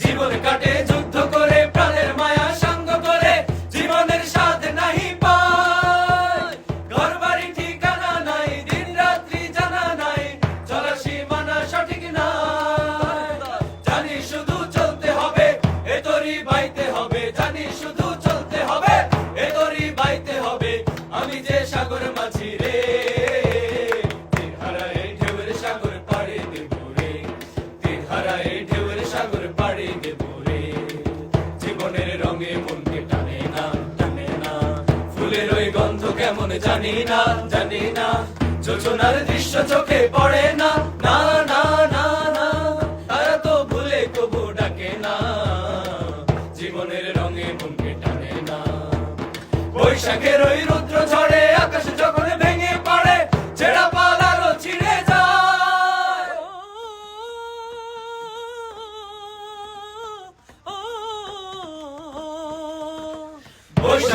জীবন কাটে, যুদ্ধ করে, প্রাণের মায়া সঙ্গ করে, জীবনের নাহি ঠিকানা নাই দিন রাত্রি জানা নাই সীমানা সঠিক নাই। জানি শুধু চলতে হবে, এ বাইতে হবে, জানি শুধু চলতে হবে, এ বাইতে হবে, আমি যে সাগর মাঝি রে সঙ্গে মনকে টানে না টানে না। ফুলের ওই গন্ধ কেমন জানি না জানি না। যোজনার দৃশ্য চোখে পড়ে না না না না না। বৈশাখের ওই রুদ্র ঝড়ে Hoje